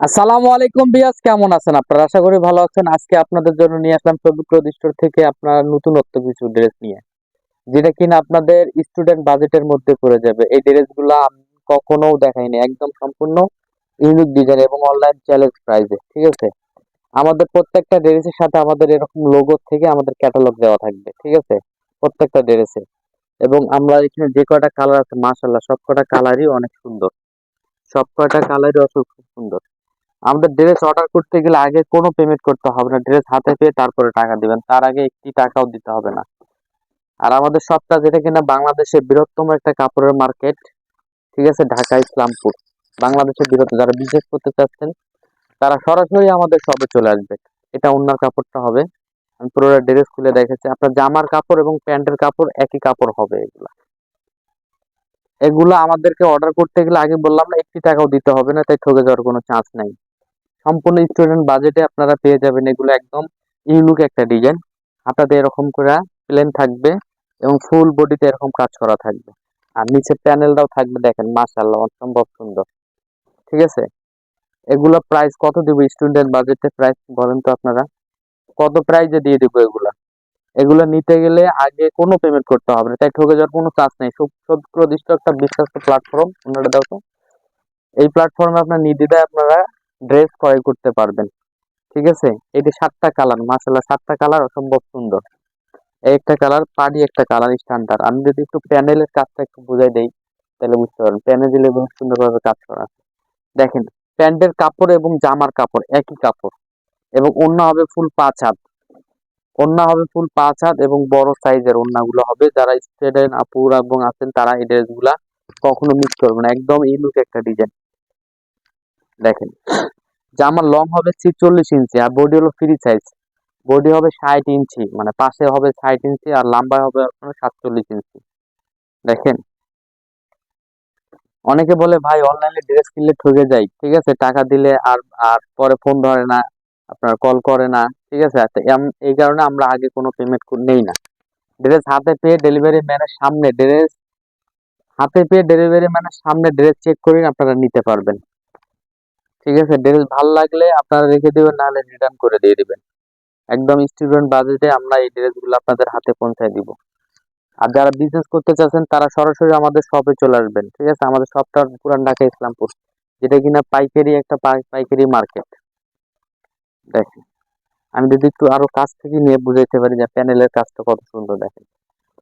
আসসালামু আলাইকুম বিয়াস কেমন আছেন আপনারা? আশা করি ভালো আছেন। আজকে আপনাদের জন্য নিয়ে আসলাম পবিত্র স্টোর থেকে আপনার নতুনত্ব কিছু ড্রেস নিয়ে। যেটা কিনা আপনাদের স্টুডেন্ট বাজেটের মধ্যে পড়ে যাবে। এই ড্রেসগুলো আমি কখনো দেখাইনি। একদম সম্পূর্ণ ইউনিক ডিজাইন এবং অনলাইন চ্যালেঞ্জ প্রাইসে ঠিক আছে? আমাদের প্রত্যেকটা ড্রেসের সাথে আমাদের এরকম লোগো থেকে আমাদের ক্যাটালগ দেওয়া থাকবে, ঠিক আছে? প্রত্যেকটা ড্রেসে এবং আমরা এখানে যে কয়টা কালার আছে মাশাল্লাহ সব কটা কালারই অনেক সুন্দর। সব কয়টা কালারই খুব সুন্দর। আমাদের ড্রেস অর্ডার করতে গেলে আগে কোনো পেমেন্ট করতে হবে না। ড্রেস হাতে পেয়ে তারপরে টাকা দিবেন। তার আগে একটি টাকাও দিতে হবে না। আর আমাদের সবটা যেটা কিনা বাংলাদেশের বৃহত্তম একটা কাপড়ের মার্কেট ঠিক আছে? ঢাকা, ইসলামপুর। বাংলাদেশের বৃহত্তম যারা বিজনেস করতে চাচ্ছেন, তারা সরাসরি আমাদের শপে চলে আসবে। এটা অন্যার কাপড়টা হবে। আমি পুরো ড্রেস খুলে দেখেছি আপনার জামার কাপড় এবং প্যান্টের কাপড় একই কাপড় হবে এগুলা। এগুলো আমাদেরকে অর্ডার করতে গেলে আগে বললাম না, একটি টাকাও দিতে হবে না, তাই ঠকে যাওয়ার কোনো চান্স নাই। সম্পূর্ণ স্টুডেন্ট বাজেটে আপনারা পেয়ে যাবেন এগুলো একদম ইউনিক একটা ডিজাইন হাতাতে এরকম করে প্লেন থাকবে এবং ফুল বডিতে এরকম কাজ করা থাকবে। আর নিচে প্যানেলটাও থাকবে দেখেন, মাশাআল্লাহ, অসম্ভব সুন্দর। ঠিক আছে? এগুলো প্রাইস কত দিব স্টুডেন্ট বাজেটে প্রাইস বলেন তো আপনারা? কত প্রাইজে দিয়ে দিব এগুলা? এগুলো নিতে গেলে আগে কোনো পেমেন্ট করতে হবে না। তাই ঠকে যাওয়ার কোনো চান্স নেই। সব সব প্রদিষ্ট একটা বিশ্বস্ত প্ল্যাটফর্ম আপনারা দেখো। এই প্ল্যাটফর্মে আপনার নির্দ্বিধায় আপনারা ড্রেস ক্রয় করতে পারবেন। ঠিক আছে? এটি সাতটা কালার মাসাল্লাহ সাতটা কালার অসম্ভব সুন্দর। একটা কালার পাড়ি একটা কালার স্ট্যান্ডার্ড আমি যদি একটু প্যানেলের কাজটা একটু বুঝাই দেই, তাহলে বুঝতে পারবেন। প্যানেল দিলে বহুত সুন্দরভাবে কাজ করা আছে। দেখেন প্যান্টের কাপড় এবং জামার কাপড়, একই কাপড়। এবং অন্য হবে ফুল পাঁচ হাত। অন্য হবে ফুল পাঁচ হাত এবং বড় সাইজের ওন্নাগুলো হবে। যারা স্টুডেন্ট আপুর এবং আছেন, তারা এই ড্রেসগুলা কখনো মিস করবে না। একদম ইউনিক একটা ডিজাইন দেখেন। জামার লং হবে ছিচল্লিশ ইঞ্চি আর বডি হলো ফ্রি সাইজ বডি হবে ষাট ইঞ্চি মানে পাশে হবে ষাট ইঞ্চি আর লম্বা হবে আপনার সাতচল্লিশ ইঞ্চি দেখেন। অনেকে বলে, ভাই অনলাইনে ড্রেস কিনলে ঠকে যাই। ঠিক আছে, টাকা দিলে আর আর পরে ফোন ধরে না, আপনার কল করে না, ঠিক আছে? এই কারণে আমরা আগে কোনো পেমেন্ট নেই না। ড্রেস হাতে পেয়ে ডেলিভারি ম্যানের সামনে ড্রেস হাতে পেয়ে ডেলিভারি ম্যানের সামনে ড্রেস চেক করে আপনারা নিতে পারবেন। ঠিক আছে? ড্রেস ভালো লাগলে আপনারা রেখে দিবেন, নাহলে রিটার্ন করে দিয়ে দিবেন। একদম স্টুডেন্ট বাজেটে আমরা এই ড্রেসগুলো আপনাদের হাতে পৌঁছায় দিব। আর যারা বিজনেস করতে চাচ্ছেন, তারা সরাসরি আমাদের শপে চলে আসবেন, ঠিক আছে? আমাদের শপটা পুরান ঢাকা ইসলামপুর, যেটা কিনা পাইকারি একটা পাইকারি মার্কেট দেখেন, আমি যদি একটু আরও কাছ থেকে নিয়ে বুঝাইতে পারি যে প্যানেলের কাজটা কত সুন্দর, দেখেন।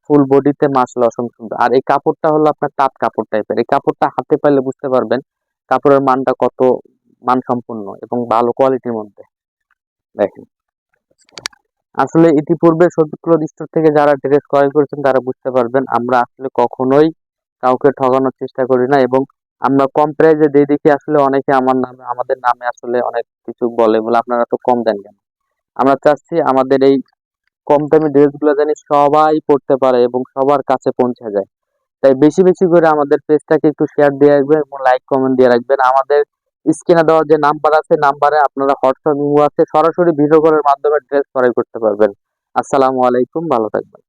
ফুল বডিতে মাসলা অসম সুন্দর। আর এই কাপড়টা হলো আপনার তাঁত কাপড় টাইপের এই কাপড়টা হাতে পাইলে বুঝতে পারবেন, কাপড়ের মানটা কত মানসম্পন্ন এবং ভালো কোয়ালিটির মধ্যে। দেখেন। আসলে ইতিপূর্বে সবগুলো স্টোর থেকে যারা ড্রেস ক্রয় করেছেন, তারা বুঝতে পারবেন আমরা আসলে কখনোই কাউকে ঠকানোর চেষ্টা করি না এবং আমরা কম প্রাইজে দিয়ে দেখি আসলে অনেকে আমার নামে, আমাদের নামে আসলে অনেক কিছু বলে বলে আপনারা তো কম দেন কেন আমরা চাচ্ছি আমাদের এই কম দামি ড্রেসগুলো জানি সবাই পড়তে পারে এবং সবার কাছে পৌঁছে যায়। তাই বেশি বেশি করে আমাদের পেজটাকে একটু শেয়ার দিয়ে রাখবেন এবং লাইক কমেন্ট দিয়ে রাখবেন। আমাদের স্ক্রিনে দেওয়া যে নাম্বার আছে, নাম্বারে আপনারা হোয়াটসঅ্যাপ ইমো আছে, সরাসরি ভিডিও কলের মাধ্যমে ড্রেস ক্রয় করতে পারবেন। আসসালামু আলাইকুম, ভালো থাকবেন।